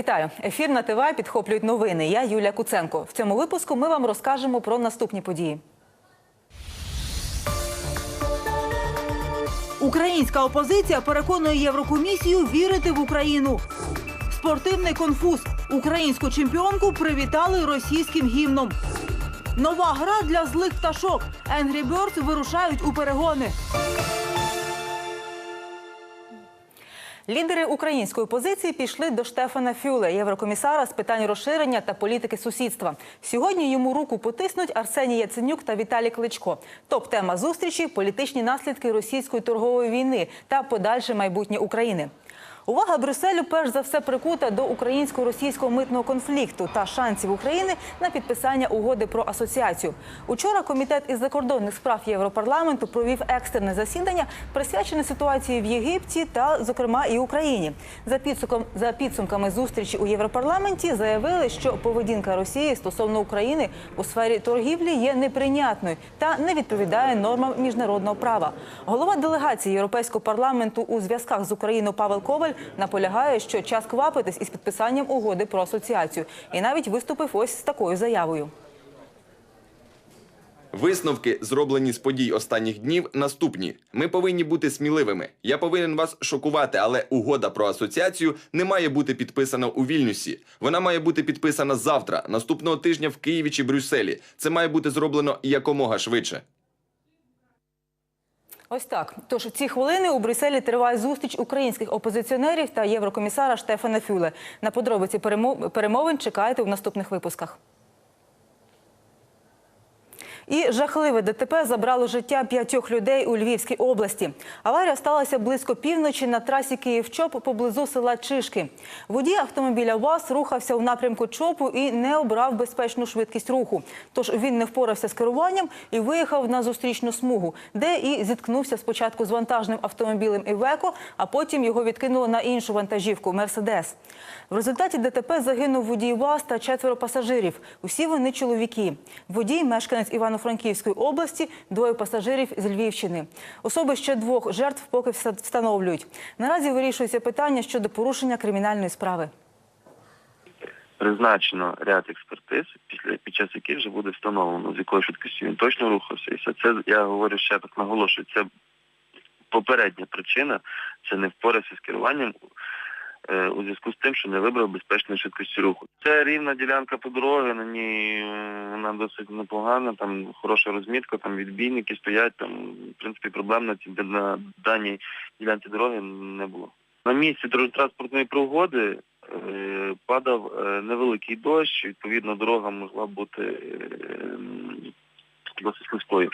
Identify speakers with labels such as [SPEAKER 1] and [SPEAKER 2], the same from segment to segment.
[SPEAKER 1] Вітаю! Ефір на ТВ підхоплюють новини. Я Юлія Куценко. В цьому випуску ми вам розкажемо про наступні події.
[SPEAKER 2] Українська опозиція переконує Єврокомісію вірити в Україну. Спортивний конфуз. Українську чемпіонку привітали російським гімном. Нова гра для злих пташок. Angry Birds вирушають у перегони.
[SPEAKER 1] Лідери української позиції пішли до Штефана Фюле, єврокомісара з питань розширення та політики сусідства. Сьогодні йому руку потиснуть Арсеній Яценюк та Віталій Кличко. Топ-тема зустрічі політичні наслідки російської торгової війни та подальше майбутнє України. Увага Брюсселю перш за все прикута до українсько-російського митного конфлікту та шансів України на підписання угоди про асоціацію. Учора комітет із закордонних справ Європарламенту провів екстрене засідання, присвячене ситуації в Єгипті та, зокрема, і Україні. За підсумком за підсумками зустрічі у Європарламенті заявили, що поведінка Росії стосовно України у сфері торгівлі є неприйнятною та не відповідає нормам міжнародного права. Голова делегації Європейського парламенту у зв'язках з Україною Павел Коваль наполягає, що час квапитись із підписанням угоди про асоціацію, і навіть виступив ось з такою заявою.
[SPEAKER 3] Висновки, зроблені з подій останніх днів, наступні. Ми повинні бути сміливими. Я повинен вас шокувати, але угода про асоціацію не має бути підписана у Вільнюсі. Вона має бути підписана завтра, наступного тижня в Києві чи Брюсселі. Це має бути зроблено якомога швидше.
[SPEAKER 1] Ось так. Тож в ці хвилини у Брюсселі триває зустріч українських опозиціонерів та єврокомісара Штефана Фюле. На подробиці перемо- перемовин чекайте у наступних випусках. І жахливе ДТП забрало життя п'ятьох людей у Львівській області. Аварія сталася близько півночі на трасі Київ-Чоп поблизу села Чишки. Водій автомобіля ВАЗ рухався у напрямку ЧОПу і не обрав безпечну швидкість руху. Тож він не впорався з керуванням і виїхав на зустрічну смугу, де і зіткнувся спочатку з вантажним автомобілем Івеко, а потім його відкинуло на іншу вантажівку Мерседес. В результаті ДТП загинув водій ВАЗ та четверо пасажирів. Усі вони чоловіки. Водій мешканець Івано-Франківської області, двоє пасажирів з Львівщини. Особи ще двох жертв поки встановлюють. Наразі вирішується питання щодо порушення кримінальної справи.
[SPEAKER 4] призначено ряд експертиз, під час яких вже буде встановлено, з якою швидкістю він точно рухався. І все це я говорю ще так наголошую. Це попередня причина, це не впорався з керуванням у зв'язку з тим, що не вибрав безпечної швидкості руху. Це рівна ділянка по дороги, на ній е, вона досить непогана, там хороша розмітка, там відбійники стоять, там в принципі проблем на на даній ділянці дороги не було. На місці дорожньо-транспортної пригоди е, падав е, невеликий дощ, відповідно, дорога могла бути е, досить слизькою.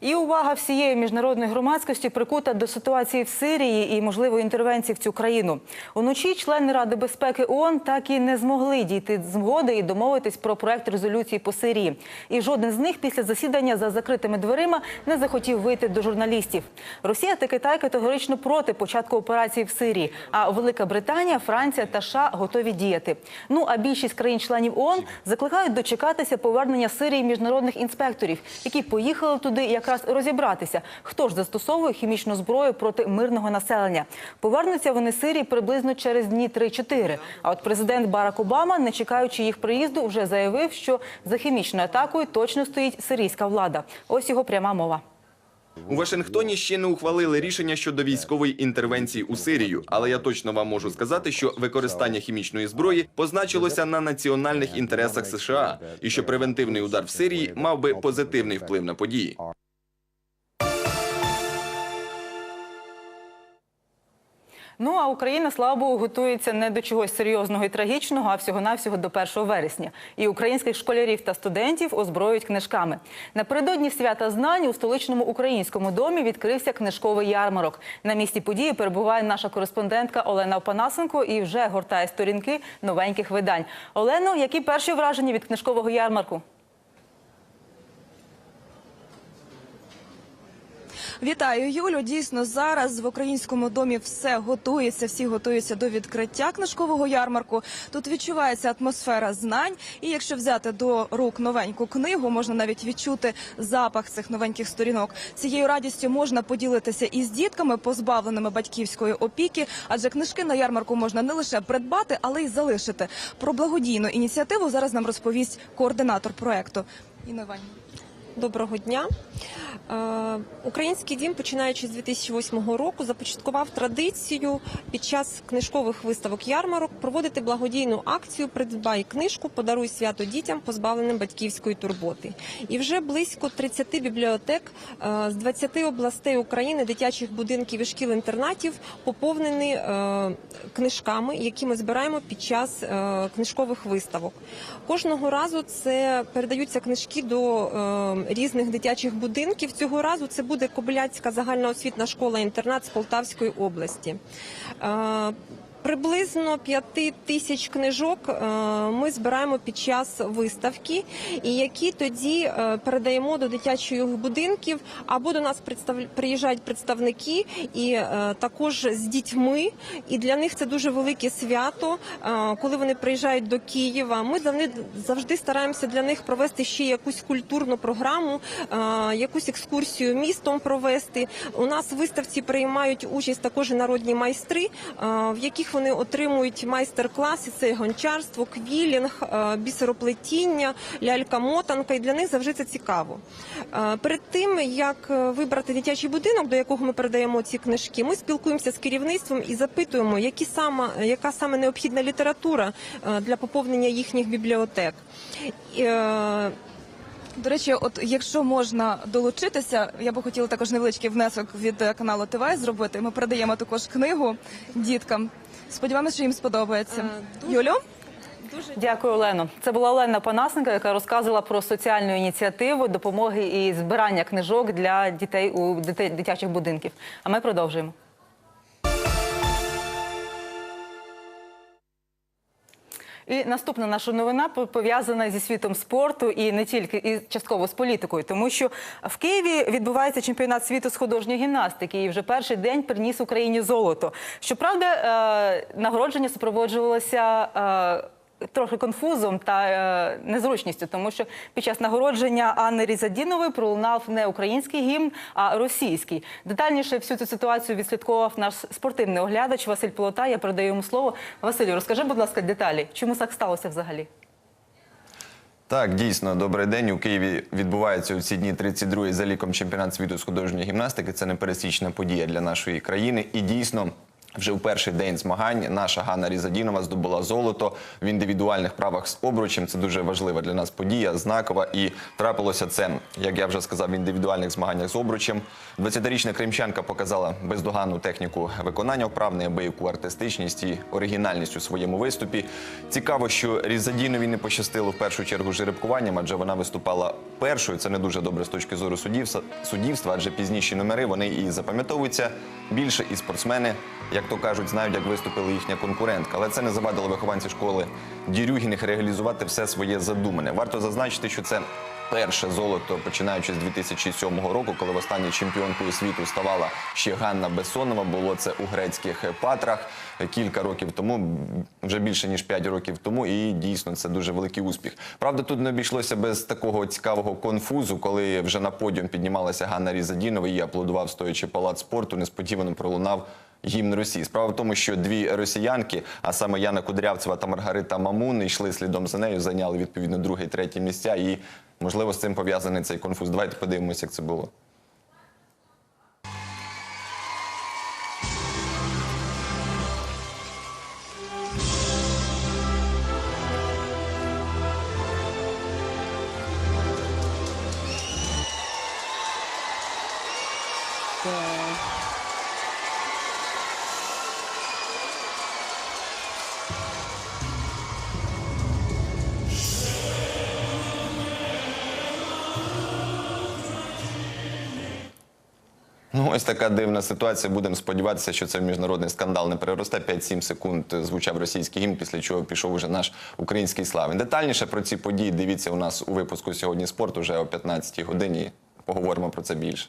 [SPEAKER 1] І увага всієї міжнародної громадськості прикута до ситуації в Сирії і можливої інтервенції в цю країну. Уночі члени Ради безпеки ООН так і не змогли дійти згоди і домовитись про проект резолюції по Сирії. І жоден з них після засідання за закритими дверима не захотів вийти до журналістів. Росія та Китай категорично проти початку операції в Сирії. А Велика Британія, Франція та США готові діяти. Ну а більшість країн-членів ООН закликають дочекатися повернення Сирії міжнародних інспекторів, які поїхали туди якраз розібратися, хто ж застосовує хімічну зброю проти мирного населення. Повернуться вони з Сирії приблизно через дні 3-4. А от президент Барак Обама, не чекаючи їх приїзду, вже заявив, що за хімічною атакою точно стоїть сирійська влада. Ось його пряма мова.
[SPEAKER 3] У Вашингтоні ще не ухвалили рішення щодо військової інтервенції у Сирію, але я точно вам можу сказати, що використання хімічної зброї позначилося на національних інтересах США, і що превентивний удар в Сирії мав би позитивний вплив на події.
[SPEAKER 1] Ну а Україна, слава Богу, готується не до чогось серйозного і трагічного, а всього-навсього до 1 вересня. І українських школярів та студентів озброюють книжками. Напередодні свята знань у столичному українському домі відкрився книжковий ярмарок. На місці події перебуває наша кореспондентка Олена Опанасенко і вже гортає сторінки новеньких видань. Олено, які перші враження від книжкового ярмарку?
[SPEAKER 5] Вітаю, Юлю. Дійсно, зараз в українському домі все готується, всі готуються до відкриття книжкового ярмарку. Тут відчувається атмосфера знань. І якщо взяти до рук новеньку книгу, можна навіть відчути запах цих новеньких сторінок. Цією радістю можна поділитися і з дітками, позбавленими батьківської опіки, адже книжки на ярмарку можна не лише придбати, але й залишити. Про благодійну ініціативу зараз нам розповість координатор проекту. Інна Іванівна.
[SPEAKER 6] Доброго дня. Е, Український дім, починаючи з 2008 року, започаткував традицію під час книжкових виставок ярмарок проводити благодійну акцію Придбай книжку, подаруй свято дітям, позбавленим батьківської турботи. І вже близько 30 бібліотек е, з 20 областей України, дитячих будинків і шкіл-інтернатів поповнені е, книжками, які ми збираємо під час книжкових виставок. Кожного разу це передаються книжки до різних дитячих будинків. Цього разу це буде Кобиляцька загальноосвітна школа-інтернат з Полтавської області. Приблизно п'яти тисяч книжок е, ми збираємо під час виставки, і які тоді е, передаємо до дитячих будинків або до нас приїжджають представники і е, також з дітьми. І для них це дуже велике свято. Коли вони приїжджають до Києва, ми завжди, стараємося для них провести ще якусь культурну програму, якусь екскурсію містом провести. У нас в виставці приймають участь також народні майстри, в яких вони отримують майстер-класи. Це гончарство, квілінг, е, бісероплетіння, лялька-мотанка. І для них завжди це цікаво. Е, Перед тим як е, вибрати дитячий будинок, до якого ми передаємо ці книжки, ми спілкуємося з керівництвом і запитуємо, які саме, яка саме необхідна література для поповнення їхніх бібліотек.
[SPEAKER 5] До речі, от якщо можна долучитися, я би хотіла також невеличкий внесок від каналу ТВ зробити. Ми передаємо також книгу діткам. Сподіваємося, що їм сподобається.
[SPEAKER 6] Юлю? дуже-
[SPEAKER 1] Дякую, Олено. Це була Олена Панасенка, яка розказувала про соціальну ініціативу допомоги і збирання книжок для дітей у дитячих будинків. А ми продовжуємо. І наступна наша новина по- пов'язана зі світом спорту і не тільки і частково з політикою, тому що в Києві відбувається чемпіонат світу з художньої гімнастики, і вже перший день приніс Україні золото. Щоправда, е, нагородження супроводжувалося. Трохи конфузом та е, незручністю, тому що під час нагородження Анни Різадінової пролунав не український гімн, а російський. Детальніше всю цю ситуацію відслідковував наш спортивний оглядач Василь Полота. Я передаю йому слово. Василю, розкажи, будь ласка, деталі. Чому так сталося взагалі?
[SPEAKER 3] Так, дійсно, добрий день. У Києві відбувається у ці дні 32-й за ліком чемпіонат світу з художньої гімнастики. Це непересічна подія для нашої країни. І дійсно. Вже у перший день змагань наша Ганна Різадінова здобула золото в індивідуальних правах з обручем. Це дуже важлива для нас подія, знакова. І трапилося це, як я вже сказав, в індивідуальних змаганнях з обручем. 20-річна кримчанка показала бездоганну техніку виконання вправ, неабияку артистичність і оригінальність у своєму виступі. Цікаво, що Різадінові не пощастило в першу чергу жеребкуванням, адже вона виступала першою. Це не дуже добре з точки зору суддівства, адже пізніші номери вони і запам'ятовуються більше, і спортсмени, як то кажуть, знають, як виступила їхня конкурентка. Але це не завадило вихованці школи Дірюгіних реалізувати все своє задумане. Варто зазначити, що це. Перше золото починаючи з 2007 року, коли востаннє чемпіонкою світу ставала ще Ганна Бессонова. Було це у грецьких патрах кілька років тому, вже більше ніж 5 років тому. І дійсно це дуже великий успіх. Правда, тут не обійшлося без такого цікавого конфузу, коли вже на подіум піднімалася Ганна Різадінова і аплодував стоячи палац спорту. Несподівано пролунав гімн Росії. Справа в тому, що дві росіянки, а саме Яна Кудрявцева та Маргарита Мамун, йшли слідом за нею, зайняли відповідно друге і третє місця. І можливо з цим пов'язаний цей конфуз. Давайте подивимося, як це було. Ось така дивна ситуація. Будемо сподіватися, що це міжнародний скандал не переросте. 5-7 секунд звучав російський гімн, після чого пішов уже наш український славень. Детальніше про ці події дивіться у нас у випуску сьогодні спорт вже о 15-й годині. Поговоримо про це більше.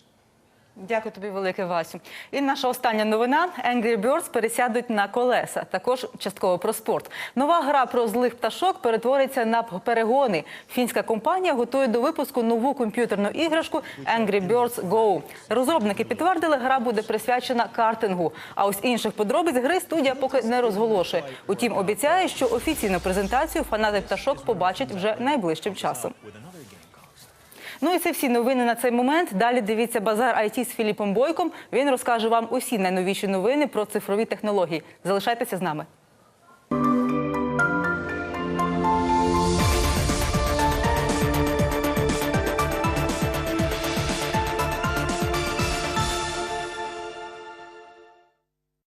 [SPEAKER 1] Дякую тобі, велике Васю. І наша остання новина: Angry Birds пересядуть на колеса. Також частково про спорт. Нова гра про злих пташок перетвориться на перегони. Фінська компанія готує до випуску нову комп'ютерну іграшку Angry Birds Go. Розробники підтвердили, гра буде присвячена картингу. А ось інших подробиць гри студія поки не розголошує. Утім, обіцяє, що офіційну презентацію фанати пташок побачать вже найближчим часом. Ну і це всі новини на цей момент. Далі дивіться базар IT з Філіпом Бойком. Він розкаже вам усі найновіші новини про цифрові технології. Залишайтеся з нами.